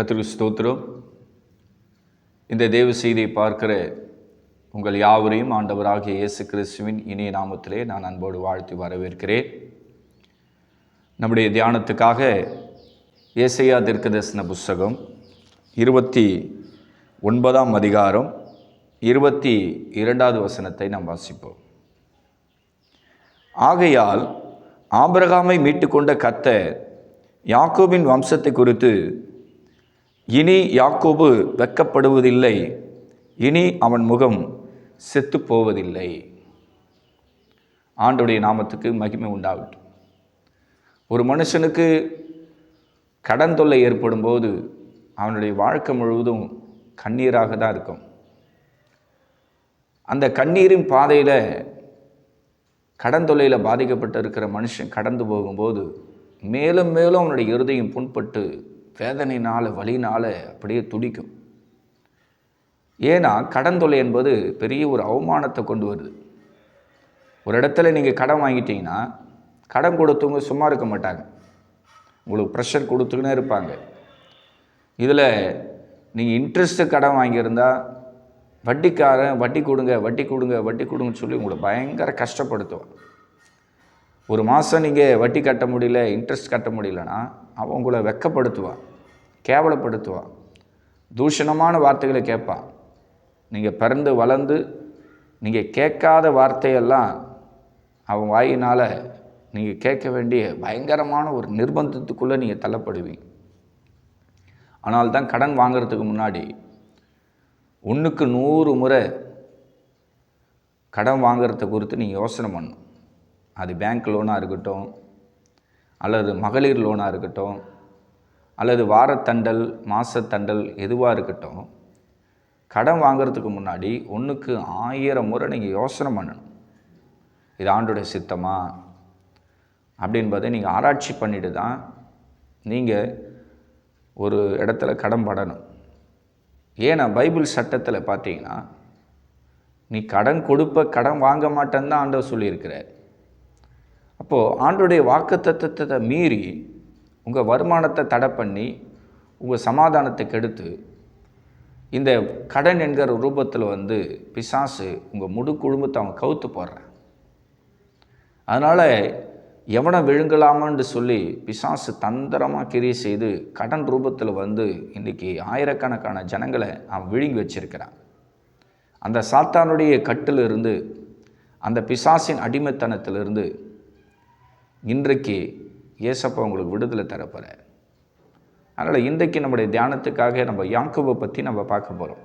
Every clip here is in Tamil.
கத்திரிக்கு ஸ்தோத்திரம். இந்த தேவ செய்தியை பார்க்கிற உங்கள் யாவரையும் ஆண்டவராகிய இயேசு கிறிஸ்துவின் இனிய நாமத்திலே நான் அன்போடு வாழ்த்தி வரவேற்கிறேன். நம்முடைய தியானத்துக்காக ஏசையா தீர்க்கதர்சன புஸ்தகம் இருபத்தி ஒன்பதாம் அதிகாரம் இருபத்தி இரண்டாவது வசனத்தை நாம் வாசிப்போம். ஆகையால் ஆபிரகாமை மீட்டுக்கொண்ட கத்த யாக்கோபின் வம்சத்தை குறித்து இனி யாக்கோபு வெட்கப்படுவதில்லை இனி அவன் முகம் செத்துப்போவதில்லை. ஆண்டுடைய நாமத்துக்கு மகிமை உண்டாகட்டும். ஒரு மனுஷனுக்கு கடன் தொல்லை ஏற்படும் போது அவனுடைய வாழ்க்கை முழுவதும் கண்ணீராக தான் இருக்கும். அந்த கண்ணீரின் பாதையில் கடன் தொல்லையில் பாதிக்கப்பட்டு இருக்கிற மனுஷன் கடந்து போகும்போது மேலும் மேலும் அவனுடைய இருதயம் புண்பட்டு வேதனையினால் வழினால் அப்படியே துடிக்கும். ஏன்னா கடன் தொல்லை என்பது பெரிய ஒரு அவமானத்தை கொண்டு வருது. ஒரு இடத்துல நீங்கள் கடன் வாங்கிட்டீங்கன்னா கடன் கொடுத்தவங்க சும்மா இருக்க மாட்டாங்க. உங்களுக்கு ப்ரெஷர் கொடுத்துக்கினே இருப்பாங்க. இதில் நீங்கள் இன்ட்ரெஸ்ட்டு கடன் வாங்கியிருந்தால் வட்டிக்காரன் வட்டி கொடுங்க வட்டி கொடுங்க வட்டி கொடுங்கன்னு சொல்லி உங்களை பயங்கர கஷ்டப்படுத்துவான். ஒரு மாதம் நீங்கள் வட்டி கட்ட முடியல இன்ட்ரெஸ்ட் கட்ட முடியலன்னா அவன் உங்களை வெக்கப்படுத்துவான். கேவலப்படுத்துவான். தூஷணமான வார்த்தைகளை கேட்பான். நீங்கள் பிறந்து வளர்ந்து நீங்கள் கேட்காத வார்த்தையெல்லாம் அவன் வாயினால் நீங்கள் கேட்க வேண்டிய பயங்கரமான ஒரு நிர்பந்தத்துக்குள்ளே நீங்கள் தள்ளப்படுவீங்க. ஆனால் தான் கடன் வாங்குறதுக்கு முன்னாடி ஒன்றுக்கு நூறு முறை கடன் வாங்குறத குறித்து நீங்கள் யோசனை பண்ணணும். அது பேங்க் லோனாக இருக்கட்டும் அல்லது மகளிர் லோனாக இருக்கட்டும் அல்லது வாரத்தண்டல் மாசத்தண்டல் எதுவாக இருக்கட்டும் கடன் வாங்குறதுக்கு முன்னாடி ஒன்றுக்கு ஆயிரம் முறை நீங்கள் யோசனை பண்ணணும். இது ஆண்டுடைய சித்தமா? அப்படின்பதை நீங்கள் ஆராய்ச்சி பண்ணிட்டு தான் நீங்கள் ஒரு இடத்துல கடன் படணும். ஏன்னா பைபிள் சட்டத்தில் பார்த்தீங்கன்னா நீ கடன் கொடுப்ப கடன் வாங்க மாட்டேன்னு தான் ஆண்டவர் சொல்லியிருக்கிறார். அப்போது ஆண்டுடைய வாக்கு தத்துவத்தை மீறி உங்கள் வருமானத்தை தடை பண்ணி உங்கள் சமாதானத்தை கெடுத்து இந்த கடன் என்கிற ரூபத்தில் வந்து பிசாசு உங்கள் முழு குடும்பத்தை அவன் கவுத்து போடுறான். அதனால் எவனை விழுங்கலாமான்னு சொல்லி பிசாசு தந்திரமாக கிரியை செய்து கடன் ரூபத்தில் வந்து இன்றைக்கி ஆயிரக்கணக்கான ஜனங்களை அவன் விழுங்கி வச்சிருக்கிறான். அந்த சாத்தானுடைய கட்டிலிருந்து அந்த பிசாசின் அடிமைத்தனத்திலிருந்து இன்றைக்கு ஏசப்பா உங்களுக்கு விடுதலை தரப்போகிறார் அதனால் இன்றைக்கு நம்முடைய தியானத்துக்காக நம்ம யாக்கோவை பற்றி நம்ம பார்க்க போகிறோம்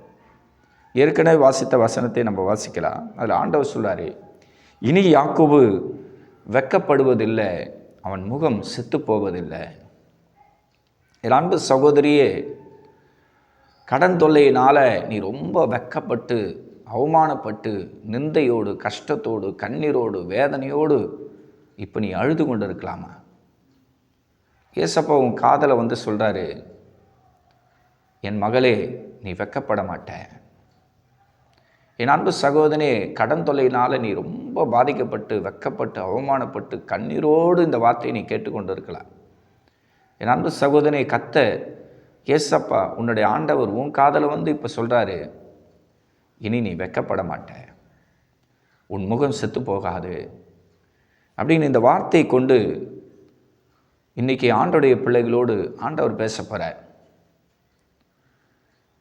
ஏற்கனவே வாசித்த வசனத்தை நம்ம வாசிக்கலாம். அதில் ஆண்டவர் சொல்லார் இனி யாக்கோபு வெக்கப்படுவதில்லை அவன் முகம் செத்து போவதில்லை என் அன்பு சகோதரியே கடன் தொல்லையினால் நீ ரொம்ப வெக்கப்பட்டு அவமானப்பட்டு நிந்தையோடு கஷ்டத்தோடு கண்ணீரோடு வேதனையோடு இப்போ நீ அழுது கொண்டு இருக்கலாமா ஏசப்பா உன் காதலை வந்து சொல்கிறாரு என் மகளே நீ வெக்கப்பட மாட்ட. என் அன்பு சகோதரனே கடன் தொல்லையினால் நீ ரொம்ப பாதிக்கப்பட்டு வெக்கப்பட்டு அவமானப்பட்டு கண்ணீரோடு இந்த வார்த்தையை நீ கேட்டுக்கொண்டு இருக்கலாம் என் அன்பு சகோதரனை கத்த ஏசப்பா உன்னுடைய ஆண்டவர் உன் காதலை வந்து இப்போ சொல்கிறாரு இனி நீ வெக்கப்பட மாட்ட. உன் முகம் செத்து போகாது. அப்படின்னு இந்த வார்த்தையை கொண்டு இன்றைக்கி ஆண்டோடைய பிள்ளைகளோடு ஆண்டவர் பேச போகிறார்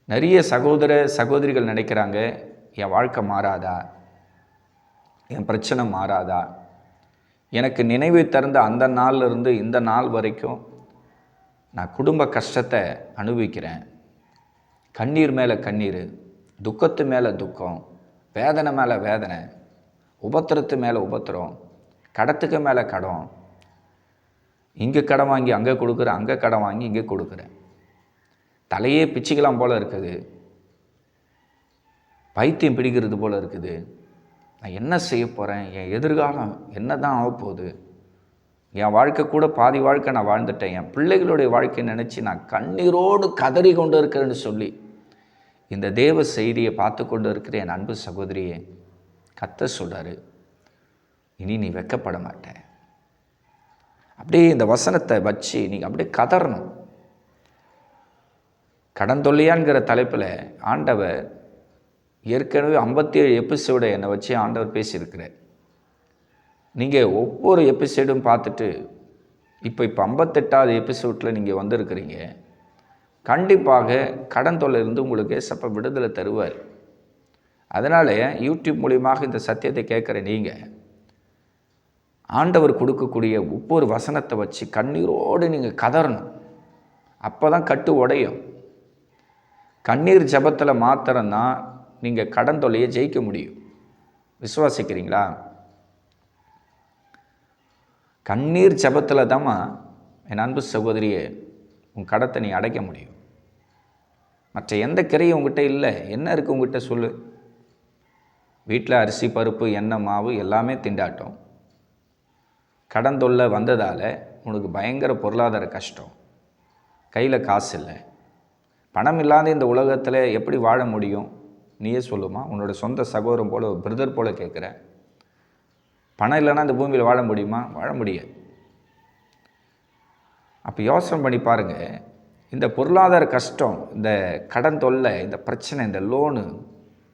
நிறைய சகோதர சகோதரிகள் நினைக்கிறாங்க என் வாழ்க்கை மாறாதா? என் பிரச்சனை மாறாதா? எனக்கு நினைவு திறந்த அந்த நாள்ல இருந்து இந்த நாள் வரைக்கும் நான் குடும்ப கஷ்டத்தை அனுபவிக்கிறேன். கண்ணீர் மேலே கண்ணீர் துக்கத்து மேலே துக்கம் வேதனை மேலே வேதனை உபத்திரத்து மேலே உபத்திரம் கடத்துக்கு மேலே கடம் இங்கே கடன் வாங்கி அங்கே கொடுக்குறேன் அங்கே கடன் வாங்கி இங்கே கொடுக்குறேன். தலையே பிச்சுக்கலாம் போல் இருக்குது. பைத்தியம் பிடிக்கிறது போல் இருக்குது. நான் என்ன செய்ய போகிறேன் என் எதிர்காலம் என்ன தான் ஆகப்போகுது என் வாழ்க்கை கூட பாதி வாழ்க்கை நான் வாழ்ந்துட்டேன். என் பிள்ளைகளுடைய வாழ்க்கையை நினச்சி நான் கண்ணீரோடு கதறி கொண்டு இருக்கிறேன்னு சொல்லி இந்த தேவ செய்தியை பார்த்து கொண்டு இருக்கிற என் அன்பு சகோதரியே கத்த சொல்கிறாரு இனி நீ வெக்கப்பட மாட்டேன். அப்படியே இந்த வசனத்தை வச்சு நீங்கள் அப்படியே கதறணும். கடன் தொல்லையான்கிற தலைப்பில் ஆண்டவர் ஏற்கனவே ஐம்பத்தி ஏழு எபிசோடை என்னை வச்சு ஆண்டவர் பேசியிருக்கிறார். நீங்கள் ஒவ்வொரு எபிசோடும் பார்த்துட்டு இப்போ இப்போ ஐம்பத்தெட்டாவது எபிசோடில் நீங்கள் வந்திருக்கிறீங்க. கண்டிப்பாக கடன் தொல்லையிலிருந்து உங்களுக்கு ஏசப்ப விடுதலை தருவார். அதனால் யூடியூப் மூலியமாக இந்த சத்தியத்தை கேட்குற நீங்கள் ஆண்டவர் கொடுக்கக்கூடிய ஒவ்வொரு வசனத்தை வச்சு கண்ணீரோடு நீங்கள் கதறணும். அப்போ தான் கட்டு உடையும். கண்ணீர் ஜபத்தில் மாத்திரம்தான் நீங்கள் கடன் தொல்லையை ஜெயிக்க முடியும். விசுவாசிக்கிறீங்களா? கண்ணீர் ஜபத்தில் தாம்மா என் அன்பு சகோதரியே உன் கடத்தை நீ அடைக்க முடியும். மற்ற எந்த கிரையும் உங்ககிட்ட இல்லை. என்ன இருக்குது உங்ககிட்ட சொல்லு. வீட்டில் அரிசி பருப்பு எண்ணெய் மாவு எல்லாமே திண்டாட்டம். கடன் தொல்லை வந்ததால் உனக்கு பயங்கர பொருளாதார கஷ்டம். கையில் காசு இல்லை. பணம் இல்லாத இந்த உலகத்தில் எப்படி வாழ முடியும்? நீயே சொல்லுமா? உன்னோட சொந்த சகோதரம் போல் பிரதர் போல் கேட்குற பணம் இல்லைன்னா இந்த பூமியில் வாழ முடியுமா? வாழ முடியாது. அப்போ யோசனை பண்ணி பாருங்கள் இந்த பொருளாதார கஷ்டம் இந்த கடன் தொல்லை இந்த பிரச்சனை இந்த லோனு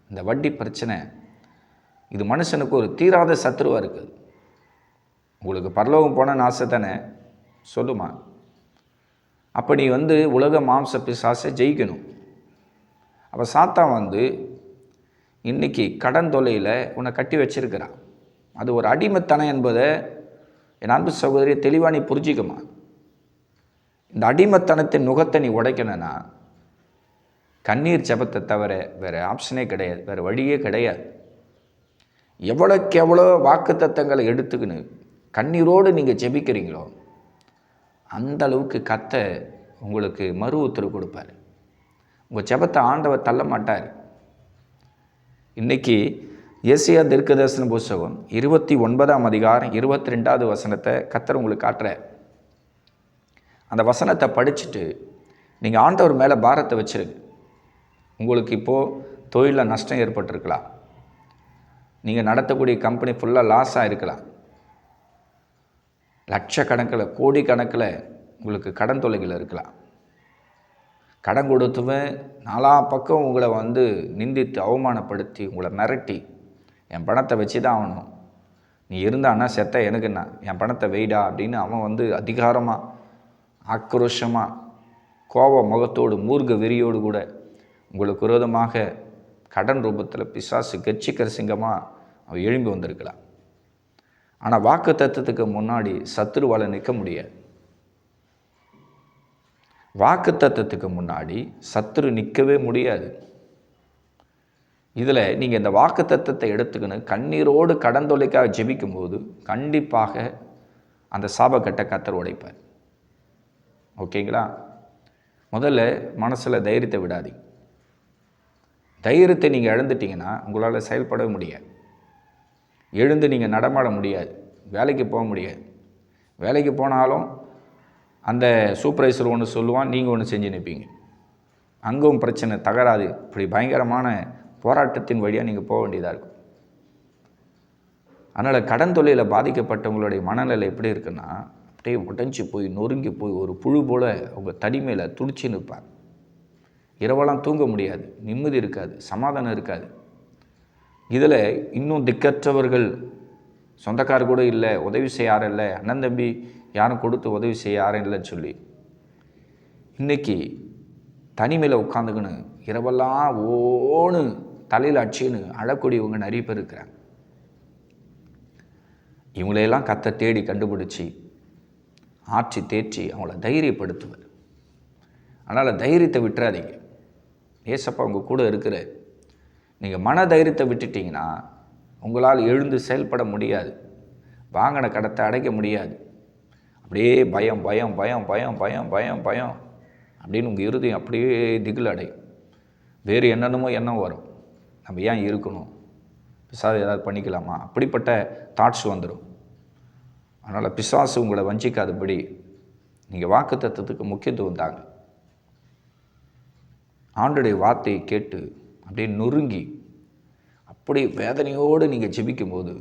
இந்த வட்டி பிரச்சனை இது மனுஷனுக்கு ஒரு தீராத சத்துருவாக இருக்குது. உங்களுக்கு பரலோகம் போன ஆசை தானே சொல்லுமா. அப்போ நீ வந்து உலக மாம்ச பிசாசை ஜெயிக்கணும். அப்போ சாத்தான் வந்து இன்றைக்கி கடன் தொல்லையில் உன்னை கட்டி வச்சிருக்கிறான். அது ஒரு அடிமைத்தனம் என்பதை என் அன்பு சகோதரியை தெளிவாக நீ புரிஞ்சிக்கமா. இந்த அடிமைத்தனத்தின் நுகத்தை நீ உடைக்கணும்னா கண்ணீர் ஜபத்தை தவிர வேறு ஆப்ஷனே கிடையாது. வேறு வழியே கிடையாது. எவ்வளோக்கு எவ்வளோ வாக்கு தத்தங்களை எடுத்துக்கின்னு கண்ணீரோடு நீங்கள் ஜெபிக்கிறீங்களோ அந்த அளவுக்கு கத்த உங்களுக்கு மறு உத்தரவு கொடுப்பார். உங்கள் ஜெபத்தை ஆண்டவர் தள்ள மாட்டார். இன்றைக்கி ஏசியா தீர்க்கதர்சன புஸ்தகம் இருபத்தி ஒன்பதாம் அதிகாரம் இருபத்தி ரெண்டாவது வசனத்தை கத்தர் உங்களுக்கு காட்டுறார். அந்த வசனத்தை படிச்சுட்டு நீங்கள் ஆண்டவர் மேலே பாரத்தை வச்சுருங்க. உங்களுக்கு இப்போது தொழிலில் நஷ்டம் ஏற்பட்டிருக்கலாம். நீங்கள் நடத்தக்கூடிய கம்பெனி ஃபுல்லாக லாஸாக இருக்கலாம். லட்சக்கணக்கில் கோடிக்கணக்கில் உங்களுக்கு கடன் தொல்லைகள் இருக்கலாம். கடன் கொடுத்துவேன் நாலா பக்கம் உங்களை வந்து நிந்தித்து அவமானப்படுத்தி உங்களை மிரட்டி என் பணத்தை வச்சு தான் ஆகணும். நீ இருந்தான்னா செத்த எனக்குன்னா. என் பணத்தை வெயிடா அப்படின்னு அவன் வந்து அதிகாரமாக ஆக்ரோஷமாக கோப முகத்தோடு மூர்க வெறியோடு கூட உங்களுக்கு விரோதமாக கடன் ரூபத்தில் பிசாசு கட்சிக்கிற சிங்கமாக அவன் எழும்பி வந்திருக்கலாம். ஆனால் வாக்கு தத்துவத்துக்கு முன்னாடி சத்துருவால் நிற்க முடியாது. வாக்கு தத்துவத்துக்கு முன்னாடி சத்துரு நிற்கவே முடியாது. இதில் நீங்கள் இந்த வாக்கு தத்துவத்தை எடுத்துக்கணும். கண்ணீரோடு கடன் ஜெபிக்கும்போது கண்டிப்பாக அந்த சாபக்கட்டை கத்தர் உடைப்பார். ஓகேங்களா? முதல்ல மனசில் தைரியத்தை விடாதீங்க. தைரியத்தை நீங்கள் இழந்துட்டீங்கன்னா உங்களால் செயல்பட முடியாது. எழுந்து நீங்கள் நடமாட முடியாது. வேலைக்கு போக முடியாது. வேலைக்கு போனாலும் அந்த சூப்பர்வைசர் ஒன்று சொல்லுவான் நீங்கள் ஒன்று செஞ்சு நிற்பீங்க அங்கும் பிரச்சனை தகராது. இப்படி பயங்கரமான போராட்டத்தின் வழியாக நீங்கள் போக வேண்டியதாக இருக்கும். அதனால் கடன் தொழிலில் பாதிக்கப்பட்டவங்களுடைய மனநிலை எப்படி இருக்குன்னா அப்படியே உடஞ்சி போய் நொறுங்கி போய் ஒரு புழு போல் அவங்க தடிமையில் துடிச்சு நிற்பார் இரவெல்லாம் தூங்க முடியாது. நிம்மதி இருக்காது. சமாதானம் இருக்காது. இதில் இன்னும் திக்கற்றவர்கள் சொந்தக்கார் கூட இல்லை உதவி செய்ய யாரும் இல்லை அண்ணன் தம்பி யாரும் கொடுத்து உதவி செய்ய யாரும் இல்லைன்னு சொல்லி இன்றைக்கி தனிமையில் உட்காந்துக்கின்னு இரவெல்லாம் ஓன்னு தலையில் அடிச்சுன்னு அழக்கூடியவங்க நிறைய பேர் இருக்கிறாங்க. இவங்களையெல்லாம் கத்தை தேடி கண்டுபிடிச்சி ஆற்றி தேற்றி அவங்கள தைரியப்படுத்துவார். அதனால் தைரியத்தை விட்டுறாதீங்க. ஏசப்பா உங்கள் கூட இருக்கிற நீங்கள் மன தைரியத்தை விட்டுட்டிங்கன்னா உங்களால் எழுந்து செயல்பட முடியாது. வாங்கின கடத்தை அடைக்க முடியாது. அப்படியே பயம் பயம் பயம் பயம் பயம் பயம் பயம் அப்படின்னு உங்கள் இருதயம் அப்படியே திகில் அடையும். வேறு என்னென்னமோ எண்ணம் வரும். நம்ம ஏன் இருக்கணும்? பிசாசு ஏதாவது பண்ணிக்கலாமா? அப்படிப்பட்ட தாட்ஸ் வந்துடும் அதனால் பிசாசு உங்களை வஞ்சிக்காதபடி நீங்கள் வாக்கு தத்துவத்துக்கு முக்கியத்துவம் தாங்க. ஆண்டுடைய வார்த்தையை கேட்டு அப்படியே நொறுங்கி அப்படி வேதனையோடு நீங்கள் ஜெபிக்கும் போது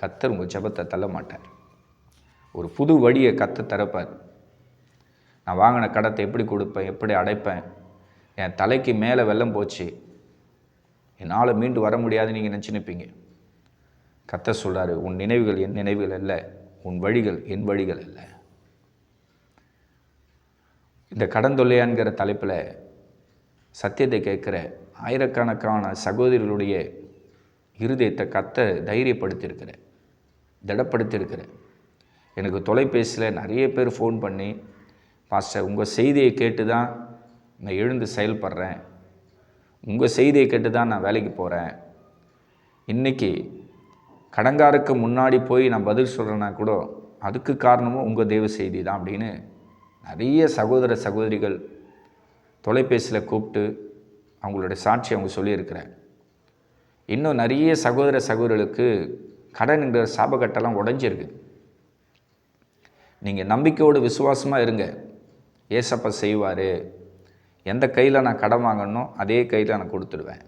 கத்தர் உங்கள் ஜெபத்தை தள்ள மாட்டார். ஒரு புது வழியை கத்த திறப்பார். நான் வாங்கின கடத்தை எப்படி கொடுப்பேன் எப்படி அடைப்பேன் என் தலைக்கு மேலே வெள்ளம் போச்சு என்னால் மீண்டு வர முடியாதுன்னு நீங்கள் நினச்சி நிற்பீங்க கத்த சொல்கிறாரு உன் நினைவுகள் என் நினைவுகள் அல்ல உன் வழிகள் என் வழிகள் அல்ல. இந்த கடன் தொல்லையான்கிற தலைப்பில் சத்தியத்தை கேட்குற ஆயிரக்கணக்கான சகோதரிகளுடைய இருதயத்தை கத்த தைரியப்படுத்தியிருக்கிற திடப்படுத்தியிருக்கிற எனக்கு தொலைபேசியில் நிறைய பேர் ஃபோன் பண்ணி பாஸ்டர் உங்கள் செய்தியை கேட்டு தான் நான் எழுந்து செயல்படுறேன். உங்கள் செய்தியை கேட்டு தான் நான் வேலைக்கு போகிறேன் இன்றைக்கி கடங்காருக்கு முன்னாடி போய் நான் பதில் சொல்கிறேன்னா கூட அதுக்கு காரணமும் உங்கள் தெய்வ செய்தி தான் அப்படின்னு நிறைய சகோதர சகோதரிகள் தொலைபேசியில் கூப்பிட்டு அவங்களுடைய சாட்சி அவங்க சொல்லியிருக்கிறேன் இன்னும் நிறைய சகோதர சகோதரர்களுக்கு கடன்கிற சாபக்கட்டெல்லாம் உடஞ்சிருக்கு. நீங்கள் நம்பிக்கையோடு விசுவாசமாக இருங்க. ஏசப்பா செய்வார். எந்த கையில் நான் கடன் வாங்கணும் அதே கையில் நான் கொடுத்துடுவேன்.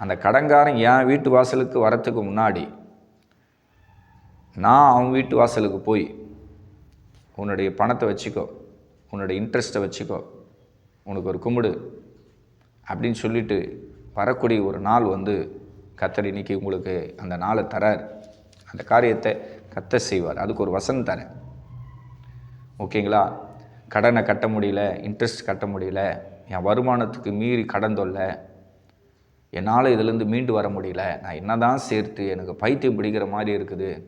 அந்த கடன்காரன் என் வீட்டு வாசலுக்கு வரத்துக்கு முன்னாடி நான் அவன் வீட்டு வாசலுக்கு போய் உன்னுடைய பணத்தை வச்சுக்கோ உன்னுடைய இன்ட்ரெஸ்ட்டை வச்சுக்கோ உனக்கு ஒரு கும்பிடு. அப்படின்னு சொல்லிட்டு வரக்கூடிய ஒரு நாள் வந்து கத்தர் இன்னைக்கு உங்களுக்கு அந்த நாளை தரார். அந்த காரியத்தை கத்த செய்வார். அதுக்கு ஒரு வசனம் தரேன். ஓகேங்களா? கடனை கட்ட முடியல இன்ட்ரெஸ்ட் கட்ட முடியல என் வருமானத்துக்கு மீறி கடன் தொல்லை என்னால் இதிலேருந்து மீண்டு வர முடியல நான் என்ன தான் சேர்த்து எனக்கு பைத்தியம் பிடிக்கிற மாதிரி இருக்குது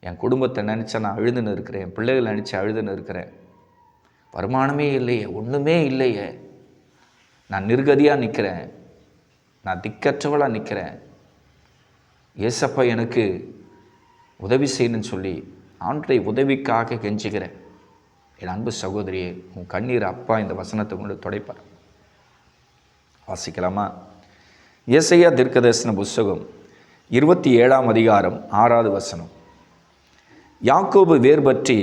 என் குடும்பத்தை நினச்சா நான் அழுதுன்னு இருக்கிறேன் என் பிள்ளைகளை நினச்சி அழுதுன்னு இருக்கிறேன். வருமானமே இல்லையே ஒன்றுமே இல்லையே. நான் நிர்கதியாக நிற்கிறேன் நான் திக்கற்றவளாக நிற்கிறேன் ஏசப்பா எனக்கு உதவி செய்யணும்னு சொல்லி ஆண்டை உதவிக்காக கெஞ்சுகிறேன். என் அன்பு சகோதரியே உன் கண்ணீர் அப்பா இந்த வசனத்தை கொண்டு துடைப்பார். வாசிக்கலாமா? இயேசையா தீர்க்கதர்சன புஸ்தகம் இருபத்தி ஏழாம் அதிகாரம் ஆறாவது வசனம். யாக்கோபு வேர் பற்றி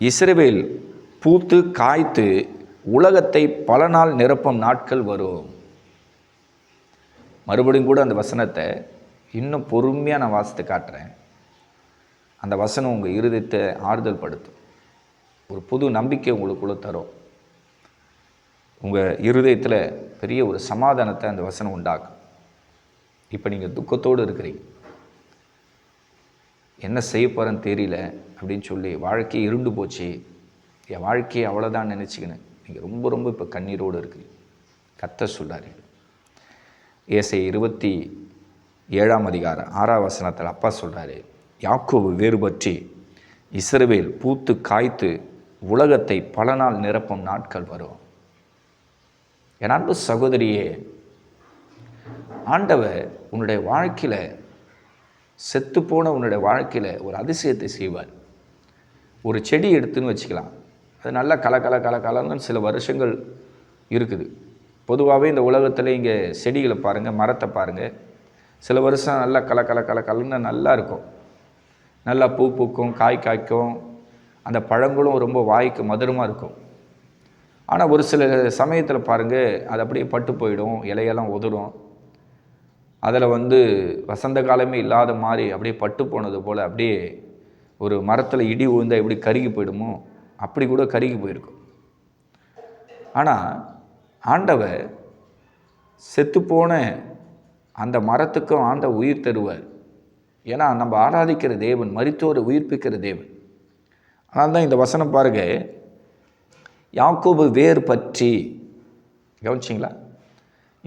இஸ்ரவேல் பூத்து காய்த்து உலகத்தை பல நாள் நிரப்பும் நாட்கள் வரும். மறுபடியும் கூட அந்த வசனத்தை இன்னும் பொறுமையாக நான் வாசித்து காட்டுறேன். அந்த வசனம் உங்கள் இருதயத்தை ஆறுதல் படுத்தும். ஒரு புது நம்பிக்கை உங்களுக்குள்ள தரும். உங்கள் இருதயத்தில் பெரிய ஒரு சமாதானத்தை அந்த வசனம் உண்டாக்கும். இப்போ நீங்கள் துக்கத்தோடு இருக்கிறீங்க. என்ன செய்ய போகிறேன்னு தெரியல அப்படின்னு சொல்லி வாழ்க்கையை இருண்டு போச்சு. என் வாழ்க்கையை அவ்வளோதான் நினச்சிக்கினேன். நீங்கள் ரொம்ப ரொம்ப இப்போ கண்ணீரோடு இருக்கிறீங்க கத்த சொல்லாரு ஏசை இருபத்தி ஏழாம் அதிகாரம் ஆறாம் வசனத்தில் அப்பா சொல்கிறாரு யாக்கோவு வேறுபற்றி இஸ்ரவேல் பூத்து காய்த்து உலகத்தை பல நாள் நிரப்பும் நாட்கள் வரும். என் அன்பு சகோதரியே ஆண்டவர் உன்னுடைய வாழ்க்கையில் செத்துப்போன உன்னுடைய வாழ்க்கையில் ஒரு அதிசயத்தை செய்வார். ஒரு செடி எடுத்துன்னு வச்சுக்கலாம். அது நல்லா கல கல கல கலன்னு சில வருஷங்கள் இருக்குது. பொதுவாகவே இந்த உலகத்தில் இங்கே செடிகளை பாருங்கள் மரத்தை பாருங்கள் சில வருஷம் நல்லா கல கல கல கலன்னு நல்லா இருக்கும். நல்லா பூ பூக்கும் காய் காய்க்கும். அந்த பழங்களும் ரொம்ப வாய்க்கு மதுரமாக இருக்கும். ஆனால் ஒரு சில சமயத்தில் பாருங்கள் அது அப்படியே பட்டு போயிடும் இலையெல்லாம் உதிரும் அதில் வந்து வசந்த காலமே இல்லாத மாதிரி அப்படியே பட்டு போனது போல் அப்படியே ஒரு மரத்தில் இடி உழுந்தால் எப்படி கருகி போயிடுமோ அப்படி கூட கருகி போயிருக்கும். ஆனால் ஆண்டவர் செத்துப்போன அந்த மரத்துக்கும் ஆண்ட உயிர் தருவார். ஏன்னா நம்ம ஆராதிக்கிற தேவன் மருத்துவரை உயிர்ப்பிக்கிற தேவன். ஆனால் தான் இந்த வசனம் பாருங்க. யாக்கோபு வேர் பற்றி கவனிச்சிங்களா?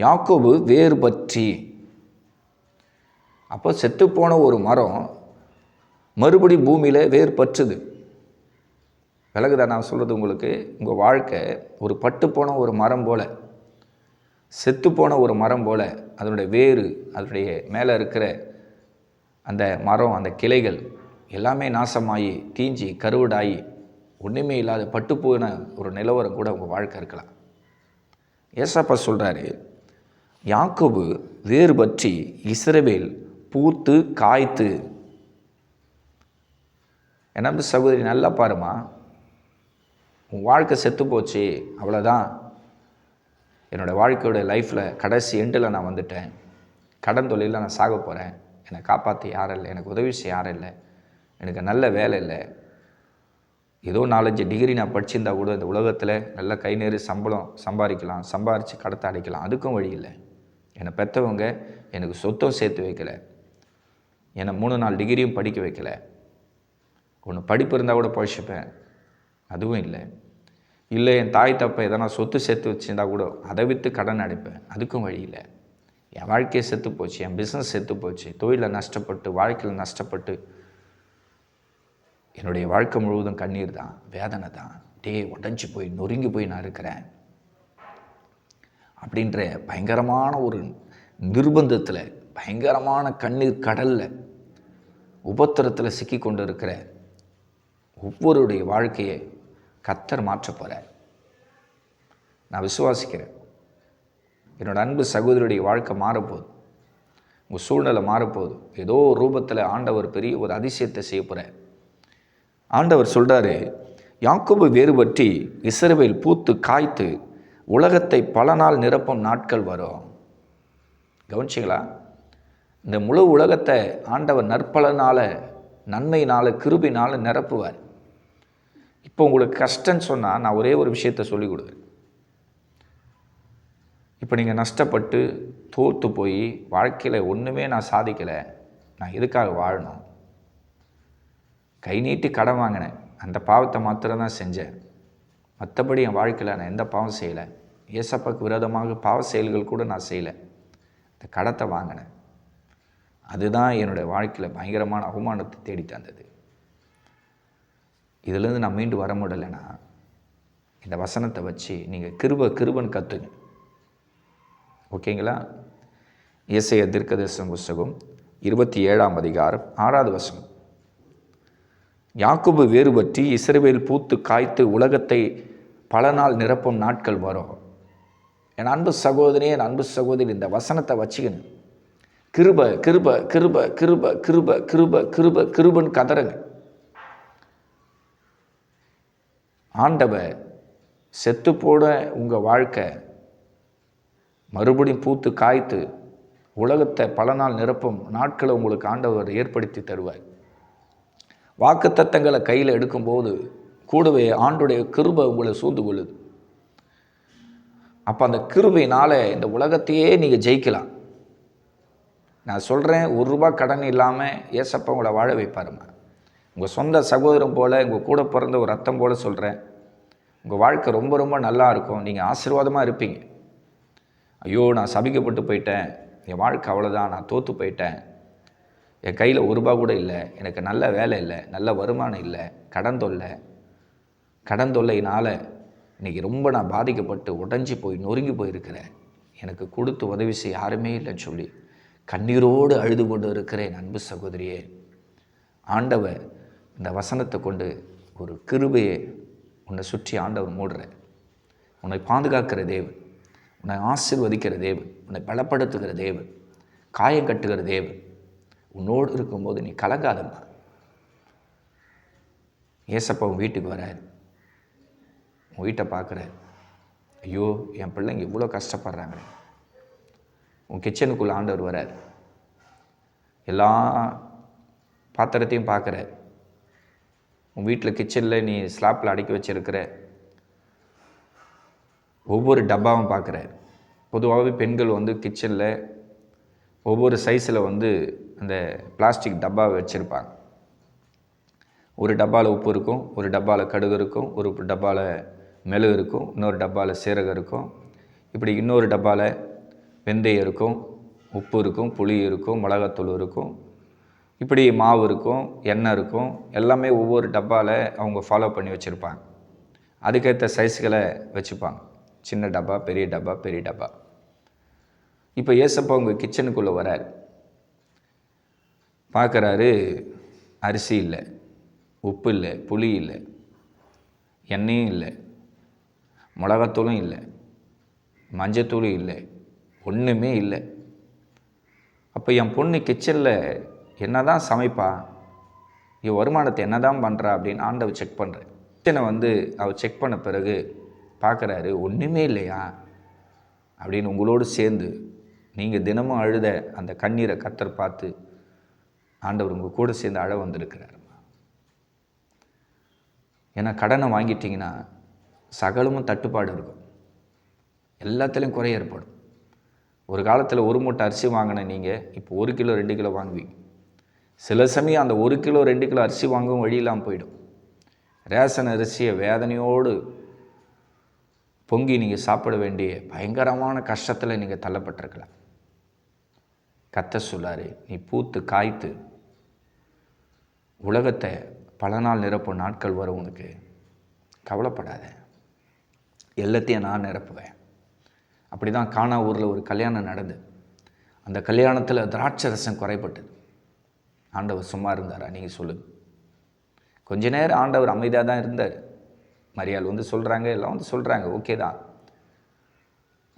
யாக்கோபு வேர் பற்றி. அப்போ செத்துப்போன ஒரு மரம் மறுபடி பூமியில் வேர் பற்றுது. விலகுதா நான் சொல்கிறது உங்களுக்கு? உங்கள் வாழ்க்கை ஒரு பட்டு போன ஒரு மரம் போல் செத்துப்போன ஒரு மரம் போல் அதனுடைய வேறு அதனுடைய மேலே இருக்கிற அந்த மரம் அந்த கிளைகள் எல்லாமே நாசமாகி தீஞ்சி கருவடாகி ஒன்றுமே இல்லாத பட்டு போன ஒரு நிலவரம் கூட உங்கள் வாழ்க்கை இருக்கலாம். ஏசப்பா சொல்கிறாரு யாக்கோபு வேறு பற்றி இஸ்ரவேல் பூத்து காய்த்து. என்ன சகோதரி நல்லா பாருமா உன் வாழ்க்கை செத்து போச்சு அவ்வளோதான் என்னோடய வாழ்க்கையோட லைஃப்பில் கடைசி எண்டில் நான் வந்துட்டேன். கடன் தொழிலில் நான் சாக போகிறேன் என்னை காப்பாற்ற யாரும் இல்லை. எனக்கு உதவி செய்ய யாரும் இல்லை. எனக்கு நல்ல வேலை இல்லை. ஏதோ நாலஞ்சு டிகிரி நான் படிச்சிருந்தா கூட இந்த உலகத்தில் நல்ல கை நேரு சம்பளம் சம்பாதிக்கலாம் சம்பாரித்து கடத்தை அடைக்கலாம். அதுக்கும் வழி இல்லை. என்னை பெற்றவங்க எனக்கு சொத்தம் சேர்த்து வைக்கல. என்னை மூணு நாலு டிகிரியும் படிக்க வைக்கலை. ஒன்று படிப்பு இருந்தால் கூட பழிச்சுப்பேன் அதுவும் இல்லை. இல்லை என் தாய் தப்பை எதனா சொத்து சேர்த்து வச்சுருந்தா கூட அதை விற்று கடன் அடைப்பேன். அதுக்கும் வழி இல்லை. என் வாழ்க்கையை செத்து போச்சு என் பிஸ்னஸ் செத்து போச்சு தொழிலில் நஷ்டப்பட்டு வாழ்க்கையில் நஷ்டப்பட்டு. என்னுடைய வாழ்க்கை முழுவதும் கண்ணீர் தான் வேதனை தான். டே உடஞ்சி போய் நொறுங்கி போய் நான் இருக்கிறேன். அப்படின்ற பயங்கரமான ஒரு நிர்பந்தத்தில் பயங்கரமான கண்ணீர் கடலில் உபத்திரத்தில் சிக்கி கொண்டு இருக்கிற ஒவ்வொருடைய வாழ்க்கையை கத்தர் மாற்ற போகிறார் நான் விசுவாசிக்கிறேன். என்னோடய அன்பு சகோதரியுடைய வாழ்க்கை மாறப்போகுது. உங்கள் சூழ்நிலை மாறப்போகுது. ஏதோ ஒரு ரூபத்தில் ஆண்டவர் பெரிய ஒரு அதிசயத்தை செய்ய போகிறார் ஆண்டவர் சொல்கிறாரு யாக்கோபு வேறுபற்றி இஸ்ரவேல் பூத்து காய்த்து உலகத்தை பல நாள் நிரப்பும் நாட்கள் வரும். கவனிச்சிங்களா? இந்த முழு உலகத்தை ஆண்டவர் நற்பலனால் நன்மையினால் கிருபினால் நிரப்புவார். இப்போ உங்களுக்கு கஷ்டம்னு சொன்னால் நான் ஒரே ஒரு விஷயத்த சொல்லிக் கொடுக்குறேன். இப்போ நீங்கள் நஷ்டப்பட்டு தோற்று போய் வாழ்க்கையில் ஒன்றுமே நான் சாதிக்கலை நான் எதுக்காக வாழணும்? கை நீட்டி கடன் வாங்கினேன் அந்த பாவத்தை மாத்திரம் தான் செஞ்சேன். மற்றபடி என் வாழ்க்கையில் நான் எந்த பாவம் செய்யலை. ஏசப்பாக்கு விரோதமாக பாவ செயல்கள் கூட நான் செய்யலை. இந்த கடத்தை வாங்கினேன். அதுதான் என்னுடைய வாழ்க்கையில் பயங்கரமான அவமானத்தை தேடி தந்தது. இதிலேருந்து நான் மீண்டு வர முடியலைன்னா இந்த வசனத்தை வச்சு நீங்கள் கிருப கிருபன் கற்றுங்க ஓகேங்களா? இயேசைய தீர்க்கதரிசன புஸ்தகம் இருபத்தி ஏழாம் அதிகாரம் ஆறாவது வசனம். யாக்குபு வேறுபற்றி இஸ்ரவேல் பூத்து காய்த்து உலகத்தை பல நாள் நிரப்பும் நாட்கள் வரும். என் அன்பு சகோதரி என் அன்பு சகோதரி இந்த வசனத்தை வச்சுக்கணும் கிருப கிருப கிருப கிருப கிருப கிருப கிருப கிருபன் கதறங்க. ஆண்டவர் செத்து போட உங்கள் வாழ்க்கை மறுபடியும் பூத்து காய்த்து உலகத்தை பல நாள் நிரப்பும் நாட்களை உங்களுக்கு ஆண்டவர் ஏற்படுத்தி தருவார். வாக்குத்தத்தங்களை கையில் எடுக்கும்போது கூடவே ஆண்டுடைய கிருபை உங்களை சூழ்ந்து கொள்ளுது. அப்போ அந்த கிருபையினால் இந்த உலகத்தையே நீங்கள் ஜெயிக்கலாம். நான் சொல்கிறேன் ஒரு ரூபா கடன் இல்லாமல் ஏசப்பா உங்களை வாழ வைப்பாருமா உங்கள் சொந்த சகோதரம் போல் உங்கள் கூட பிறந்த ஒரு ரத்தம் போல் சொல்கிறேன் உங்கள் வாழ்க்கை ரொம்ப ரொம்ப நல்லா இருக்கும். நீங்கள் ஆசீர்வாதமாக இருப்பீங்க. ஐயோ நான் சபிக்கப்பட்டு போயிட்டேன். என் வாழ்க்கை அவ்வளோதான் நான் தோற்று போயிட்டேன். என் கையில் ஒரு ரூபா கூட இல்லை. எனக்கு நல்ல வேலை இல்லை. நல்ல வருமானம் இல்லை. கடன் தொல்லை. கடன் தொல்லையினால் இன்றைக்கி ரொம்ப நான் பாதிக்கப்பட்டு உடஞ்சி போய் நொறுங்கி போயிருக்கிறேன். எனக்கு கொடுத்து உதவி செய்ய யாருமே இல்லைன்னு சொல்லி கண்ணீரோடு அழுது கொண்டு இருக்கிறேன் அன்பு சகோதரியே. ஆண்டவர் இந்த வசனத்தை கொண்டு ஒரு கிருபையை உன்னை சுற்றி ஆண்டவர் மூடுற. உன்னை பாதுகாக்கிற தேவன். உன்னை ஆசிர்வதிக்கிற தேவன். உன்னை பலப்படுத்துகிற தேவன். காயம் கட்டுகிற தேவன். உன்னோடு இருக்கும்போது நீ கலங்காதம்மா. ஏசப்பா உன் வீட்டுக்கு வராரு. உன் வீட்டை பார்க்குற ஐயோ என் பிள்ளைங்க இவ்வளோ கஷ்டப்படுறாங்க உன் கிச்சனுக்குள்ளே ஆண்டவர் வரார். எல்லா பாத்திரத்தையும் பார்க்குற உன் வீட்டில் கிச்சனில் நீ ஸ்லாப்பில் அடக்கி வச்சிருக்கிற ஒவ்வொரு டப்பாவும் பார்க்குற. பொதுவாகவே பெண்கள் வந்து கிச்சனில் ஒவ்வொரு சைஸில் வந்து அந்த பிளாஸ்டிக் டப்பாவை வச்சுருப்பாங்க. ஒரு டப்பாவில் உப்பு இருக்கும் ஒரு டப்பாவில் கடுகு இருக்கும் ஒரு டப்பாவில் மெழுகு இருக்கும் இன்னொரு டப்பாவில் சீரகம் இருக்கும். இப்படி இன்னொரு டப்பாவில் வெந்தயம் இருக்கும் உப்பு இருக்கும் புளி இருக்கும் மிளகாத்தூள் இருக்கும். இப்படி மாவு இருக்கும் எண்ணெய் இருக்கும் எல்லாமே ஒவ்வொரு டப்பாவில் அவங்க ஃபாலோ பண்ணி வச்சுருப்பாங்க. அதுக்கேற்ற சைஸ்களை வச்சுப்பாங்க. சின்ன டப்பா பெரிய டப்பா பெரிய டப்பா. இப்போ ஏசப்பா உங்கள் கிச்சனுக்குள்ளே வரார். பார்க்குறாரு அரிசி இல்லை உப்பு இல்லை புளி இல்லை எண்ணெயும் இல்லை மிளகாத்தூளும் இல்லை மஞ்சத்தூளும் இல்லை ஒன்றுமே இல்லை. அப்போ என் பொண்ணு கிச்சனில் என்ன தான் சமைப்பா? என் வருமானத்தை என்ன தான் பண்ணுறா அப்படின்னு ஆண்டவர் செக் பண்ணுறேன் கிச்சனை வந்து அவர் செக் பண்ண பிறகு பார்க்குறாரு ஒன்றுமே இல்லையா? அப்படின்னு உங்களோடு சேர்ந்து நீங்கள் தினமும் அழுத அந்த கண்ணீரை கத்தர் பார்த்து ஆண்டவர் உங்கள் கூட சேர்ந்து அழ வந்திருக்கிறாருமா ஏன்னா கடனை வாங்கிட்டிங்கன்னா சகலமும் தட்டுப்பாடு இருக்கும். எல்லாத்துலேயும் குறை ஏற்படும். ஒரு காலத்தில் ஒரு மூட்டை அரிசி வாங்கின நீங்கள் இப்போ ஒரு கிலோ ரெண்டு கிலோ வாங்குவீங்க. சில சமயம் அந்த ஒரு கிலோ ரெண்டு கிலோ அரிசி வாங்கவும் வழியெல்லாம் போயிடும். ரேஷன் அரிசியை வேதனையோடு பொங்கி நீங்கள் சாப்பிட வேண்டிய பயங்கரமான கஷ்டத்தில் நீங்கள் தள்ளப்பட்டிருக்கலாம். கத்த சொல்லார் நீ பூத்து காய்த்து உலகத்தை பல நாள் நிரப்பும் நாட்கள் வரும் உனக்கு கவலைப்படாத. எல்லாத்தையும் நான் நிரப்புவேன். அப்படி தான் காணா ஊரில் ஒரு கல்யாணம் நடந்து அந்த கல்யாணத்தில் திராட்சை ரசம் குறைப்பட்டது ஆண்டவர் சும்மா இருந்தாரா? நீங்கள் சொல்லுங்கள் கொஞ்ச நேரம் ஆண்டவர் அமைதியாக தான் இருந்தார். மரியாள் வந்து சொல்கிறாங்க எல்லாம் வந்து சொல்கிறாங்க ஓகே தான்.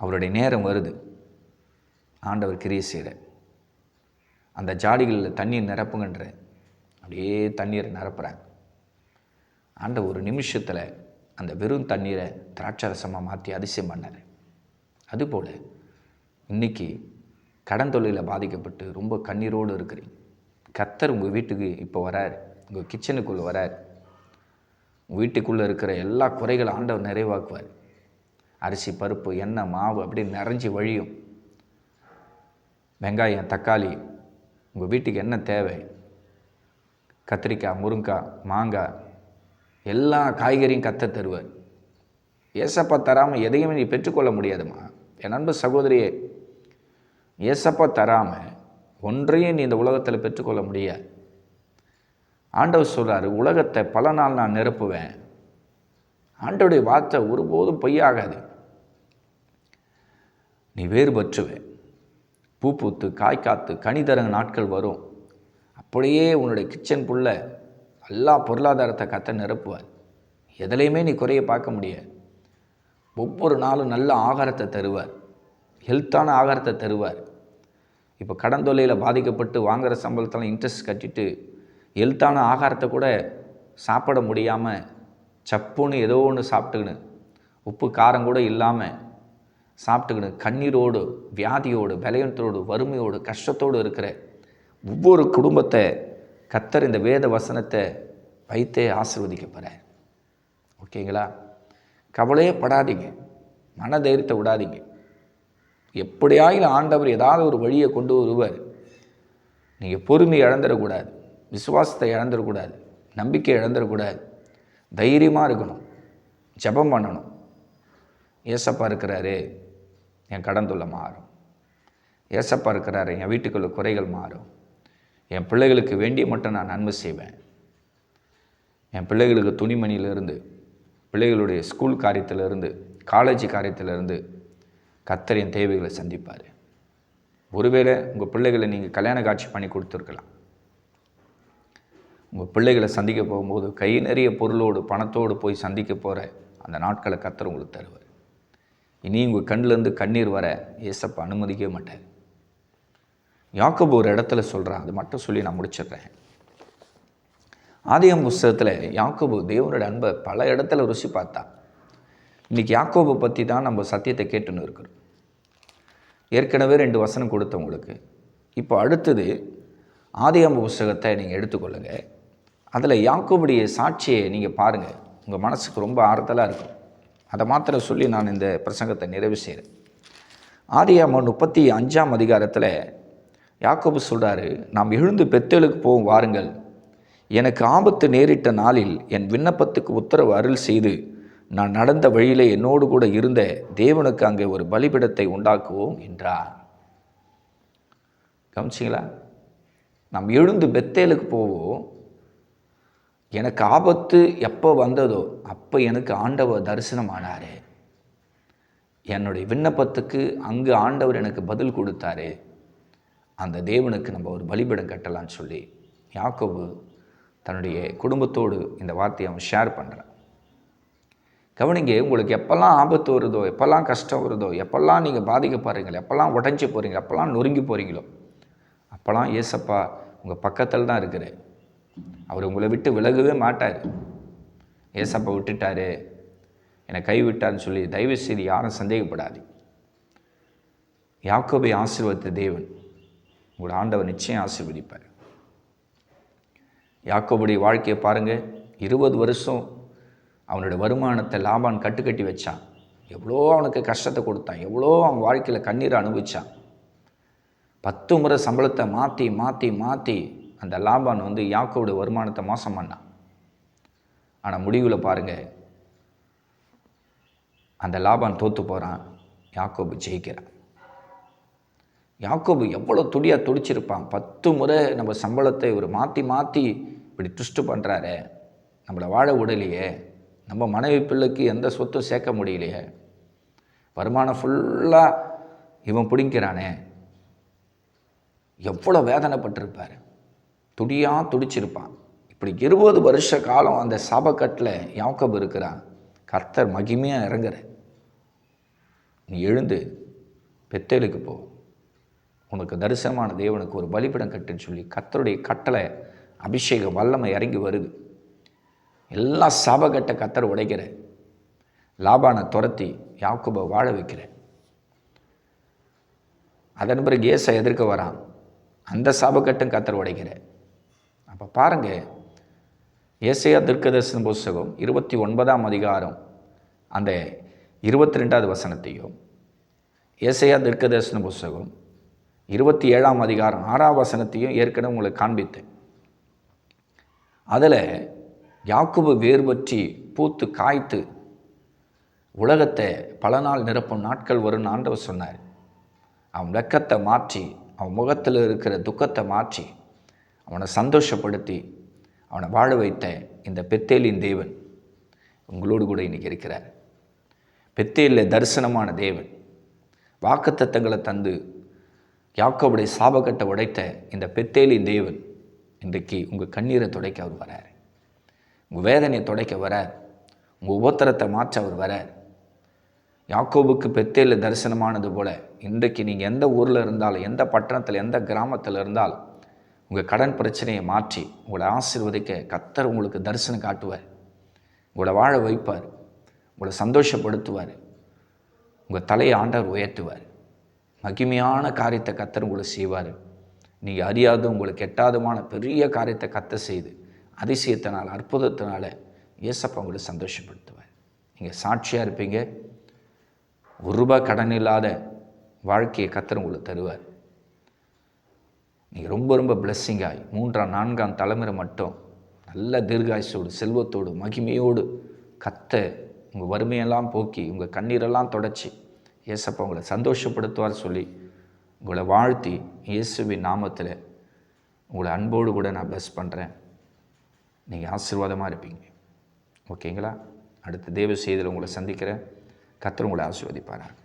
அவருடைய நேரம் வருது. ஆண்டவர் கிரியை செய்கிற அந்த ஜாடிகளில் தண்ணீர் நிரப்புங்கன்ற அப்படியே தண்ணீரை நிரப்புறாங்க. ஆண்ட ஒரு நிமிஷத்தில் அந்த வெறும் தண்ணீரை திராட்சரசமாக மாற்றி அதிசயம் பண்ணார். அதுபோல் இன்றைக்கி கடன் தொழிலில் பாதிக்கப்பட்டு ரொம்ப கண்ணீரோடு இருக்கிறீங்க. கத்தர் உங்கள் வீட்டுக்கு இப்போ வரார். உங்கள் கிச்சனுக்குள்ளே வரார். உங்கள் வீட்டுக்குள்ளே இருக்கிற எல்லா குறைகளை ஆண்டவர் நிறைவாக்குவார். அரிசி பருப்பு எண்ணெய் மாவு அப்படி நிறைஞ்சி வழியும். வெங்காயம் தக்காளி உங்கள் வீட்டுக்கு என்ன தேவை? கத்திரிக்காய் முருங்காய் மாங்காய் எல்லா காய்கறியும் கத்த தருவார். ஏசப்பா தராமல் எதையுமே நீ பெற்றுக்கொள்ள முடியாதுமா என் அன்பு சகோதரியே ஏசப்பா தராமல் ஒன்றையும் நீ இந்த உலகத்தில் பெற்றுக்கொள்ள முடியாது ஆண்டவர் சொல்கிறார் உலகத்தை பல நாள் நான் நிரப்புவேன். ஆண்டோடைய வார்த்தை ஒருபோதும் பொய்யாகாது. நீ வேறுபற்றுவே பூ பூத்து காய் காத்து கனிதரங்க நாட்கள் வரும். அப்படியே உன்னுடைய கிச்சன் புள்ள எல்லா பொருளாதாரத்தை கத்த நிரப்புவார். எதுலேயுமே நீ குறைய பார்க்க முடியாது ஒவ்வொரு நாளும் நல்ல ஆகாரத்தை தருவார். ஹெல்த்தான ஆகாரத்தை தருவார். இப்போ கடன் தொல்லையில் பாதிக்கப்பட்டு வாங்குகிற சம்பளத்தில் இன்ட்ரெஸ்ட் கட்டிட்டு ஹெல்த்தான ஆகாரத்தை கூட சாப்பிட முடியாமல் சப்புன்னு ஏதோ ஒன்று சாப்பிட்டுக்கினு உப்பு காரம் கூட இல்லாமல் சாப்பிட்டுக்கினு கண்ணீரோடு வியாதியோடு பலயத்தோடு வறுமையோடு கஷ்டத்தோடு இருக்கிற ஒவ்வொரு குடும்பத்தை கத்தர் இந்த வேத வசனத்தை வைத்தே ஆசிர்வதிக்க போகிறார் ஓகேங்களா? கவலையே படாதீங்க மன தைரியத்தை விடாதீங்க. எப்படியாயிலும் ஆண்டவர் ஏதாவது ஒரு வழியை கொண்டு வருவார். நீங்கள் பொறுமை இழந்துடக்கூடாது விசுவாசத்தை இழந்துடக்கூடாது நம்பிக்கை இழந்துடக்கூடாது. தைரியமாக இருக்கணும் ஜெபம் பண்ணணும். ஏசப்பா இருக்கிறாரு என் கடந்துள்ள மாறும். ஏசப்பா இருக்கிறாரு என் வீட்டுக்குள்ள குறைகள் மாறும். என் பிள்ளைகளுக்கு வேண்டிய மட்டும் நான் நன்மை செய்வேன். என் பிள்ளைகளுக்கு துணிமணியிலிருந்து பிள்ளைகளுடைய ஸ்கூல் காரியத்திலிருந்து காலேஜ் காரியத்திலிருந்து கத்தர் என் தேவைகளை சந்திப்பார். ஒருவேளை உங்கள் பிள்ளைகளை நீங்கள் கல்யாண காட்சி பண்ணி கொடுத்துருக்கலாம். உங்கள் பிள்ளைகளை சந்திக்க போகும்போது கை நிறைய பொருளோடு பணத்தோடு போய் சந்திக்க போகிற அந்த நாட்களை கத்தர் உங்களுக்கு தருவார். இனி உங்கள் கண்ணிலேருந்து கண்ணீர் வர ஏசப்பா அனுமதிக்கவே மாட்டார். யாக்கப் ஒரு இடத்துல சொல்கிறேன் அது மட்டும் சொல்லி நான் முடிச்சிடுறேன். ஆதியம் புஸ்தகத்தில் யாக்கோபு தேவனோட அன்பை பல இடத்துல ருசி பார்த்தா இன்றைக்கி யாக்கோபை பற்றி தான் நம்ம சத்தியத்தை கேட்டுன்னு இருக்கிறோம். ஏற்கனவே ரெண்டு வசனம் கொடுத்தேன் உங்களுக்கு. இப்போ அடுத்தது ஆதியாம்ப புஸ்தகத்தை நீங்கள் எடுத்துக்கொள்ளுங்கள் அதில் யாக்கோபுடைய சாட்சியை நீங்கள் பாருங்கள் உங்கள் மனசுக்கு ரொம்ப ஆறுதலாக இருக்கும். அதை மாத்திரம் சொல்லி நான் இந்த பிரசங்கத்தை நிறைவு செய்கிறேன் ஆதியாம முப்பத்தி அஞ்சாம் அதிகாரத்தில் யாக்கோபு சொல்கிறாரு நாம் எழுந்து பெத்தேலுக்கு போகும் வாருங்கள். எனக்கு ஆபத்து நேரிட்ட நாளில் என் விண்ணப்பத்துக்கு உத்தரவு அருள் செய்து நான் நடந்த வழியிலே என்னோடு கூட இருந்த தேவனுக்கு அங்கே ஒரு பலிபிடத்தை உண்டாக்குவோம் என்றார். கவனிச்சிங்களா? நாம் எழுந்து பெத்தேலுக்கு போவோம். எனக்கு ஆபத்து எப்போ வந்ததோ அப்போ எனக்கு ஆண்டவர் தரிசனமானார். என்னுடைய விண்ணப்பத்துக்கு அங்கு ஆண்டவர் எனக்கு பதில் கொடுத்தாரு. அந்த தேவனுக்கு நம்ம ஒரு பலிபிடம் கட்டலான்னு சொல்லி யாக்கோபு தன்னுடைய குடும்பத்தோடு இந்த வார்த்தையை அவன் ஷேர் பண்ணுறான் கவனிங்க உங்களுக்கு எப்போல்லாம் ஆபத்து வருதோ எப்போல்லாம் கஷ்டம் வருதோ எப்போல்லாம் நீங்கள் பாதிக்க பாருங்கள் எப்போல்லாம் உடஞ்சி போகிறீங்க எப்போல்லாம் நொறுங்கி போகிறீங்களோ அப்போல்லாம் ஏசப்பா உங்கள் பக்கத்தில் தான் இருக்கிறார் அவர் உங்களை விட்டு விலகவே மாட்டார். ஏசப்பா விட்டுட்டாரு. என்னை கைவிட்டான்னு சொல்லி தயவு செய்து யாரும் சந்தேகப்படாது. யாக்கோபை ஆசீர்வதித்த தேவன் உங்களோட ஆண்டவர் நிச்சயம் ஆசீர்வதிப்பார். யாக்கோபுடைய வாழ்க்கையை பாருங்கள் இருபது வருஷம் அவனோட வருமானத்தை லாபான் கட்டுக்கட்டி வச்சான். எவ்வளோ அவனுக்கு கஷ்டத்தை கொடுத்தான். எவ்வளோ அவன் வாழ்க்கையில் கண்ணீரை அனுபவித்தான் பத்து முறை சம்பளத்தை மாற்றி மாற்றி மாற்றி அந்த லாபான் வந்து யாக்கோடைய வருமானத்தை மோசம் பண்ணான். ஆனால் முடிவில் பாருங்கள் அந்த லாபான் தோற்று போகிறான் யாக்கோபு ஜெயிக்கிறான். யாக்கோபு எவ்வளோ துடியாக துடிச்சிருப்பான். பத்து முறை நம்ம சம்பளத்தை இவர் மாற்றி மாற்றி இப்படி ட்விஸ்ட்டு பண்ணுறாரு நம்மளை வாழ விடலையே. நம்ம மனைவி பிள்ளைக்கு எந்த சொத்தும் சேர்க்க முடியலையே. வருமானம் ஃபுல்லாக இவன் பிடிக்கிறானே. எவ்வளோ வேதனைப்பட்டிருப்பார். துடியாக துடிச்சிருப்பான். இப்படி இருபது வருஷ காலம் அந்த சாபக்கட்டில் யாக்கோபு இருக்கிறான். கர்த்தர் மகிமையாக இறங்குற நீ எழுந்து பெத்தேலுக்கு போ. உனக்கு தரிசனமான தேவனுக்கு ஒரு பலிப்பிடம் கட்டுன்னு சொல்லி கர்த்தருடைய கட்டளை அபிஷேக வல்லமை இறங்கி வருது. எல்லா சாபக்கட்டை கத்தர் உடைக்கிற லாபானை துரத்தி யாக்குபை வாழ வைக்கிற. அதன் பிறகு ஏசை எதிர்க்க வரான் அந்த சாபக்கட்டும் கத்தர் உடைக்கிற. அப்போ பாருங்கள் ஏசையா தீர்க்கதரிசன புஸ்தகம் இருபத்தி ஒன்பதாம் அதிகாரம் அந்த இருபத்தி ரெண்டாவது வசனத்தையும் ஏசையா தீர்க்கதரிசன புஸ்தகம் இருபத்தி ஏழாம் அதிகாரம் ஆறாம் வசனத்தையும் ஏற்கனவே உங்களுக்கு காண்பித்தேன். அதில் யாக்குபு வேர்பற்றி பூத்து காய்த்து உலகத்தை பல நாள் நிரப்பும் நாட்கள் வரும் ஆண்டவர் சொன்னார். அவன் வெக்கத்தை மாற்றி அவன் முகத்தில் இருக்கிற துக்கத்தை மாற்றி அவனை சந்தோஷப்படுத்தி அவனை வாழ வைத்த இந்த பெத்தேலின் தேவன் உங்களோடு கூட இன்றைக்கி இருக்கிறார். பெத்தேலில் தரிசனமான தேவன் வாக்குத்தத்தங்களை தந்து யாக்கோவுடைய சாபக்கட்டை உடைத்த இந்த பெத்தேலின் தேவன் இன்றைக்கு உங்கள் கண்ணீரை துடைக்க அவர் வரார். உங்கள் வேதனையை துடைக்க வர உங்கள் உபத்திரத்தை மாற்ற அவர் வர. யாக்கோபுக்கு பெத்தேல தரிசனமானது போல இன்றைக்கு நீங்கள் எந்த ஊரில் இருந்தாலும் எந்த பட்டணத்தில் எந்த கிராமத்தில் இருந்தாலும் உங்கள் கடன் பிரச்சனையை மாற்றி உங்களை ஆசிர்வதிக்க கத்தர் உங்களுக்கு தரிசனம் காட்டுவார். உங்களை வாழ வைப்பார். உங்களை சந்தோஷப்படுத்துவார். உங்கள் தலையை ஆண்டவர் உயர்த்துவார். மகிமையான காரியத்தை கத்தர் உங்களை செய்வார். நீங்கள் அறியாத உங்களுக்கு எட்டாதமான பெரிய காரியத்தை கத்த செய்து அதிசயத்தினால் அற்புதத்தினால் இயேசப்பா உங்களை சந்தோஷப்படுத்துவார். நீங்கள் சாட்சியாக இருப்பீங்க. ஒரு ரூபாய் கடன் இல்லாத வாழ்க்கையை கத்தர் உங்களுக்கு தருவார். நீங்கள் ரொம்ப ரொம்ப பிளெஸ்ஸிங்காய் மூன்றாம் நான்காம் தலைமுறை மட்டும் நல்ல தீர்காயுசோடு செல்வத்தோடு மகிமையோடு கத்த உங்கள் வறுமையெல்லாம் போக்கி உங்கள் கண்ணீரெல்லாம் தொடச்சி இயேசப்பா உங்களை சந்தோஷப்படுத்துவார் சொல்லி உங்களை வாழ்த்தி இயேசுவின் நாமத்தில் உங்களை அன்போடு கூட நான் ப்ளஸ் பண்ணுறேன் நீங்கள் ஆசீர்வாதமாக இருப்பீங்க. ஓகேங்களா? அடுத்த தேவ செய்தியில் உங்களை சந்திக்கிறேன். கத்தர் உங்களை ஆசீர்வதிப்பாராங்க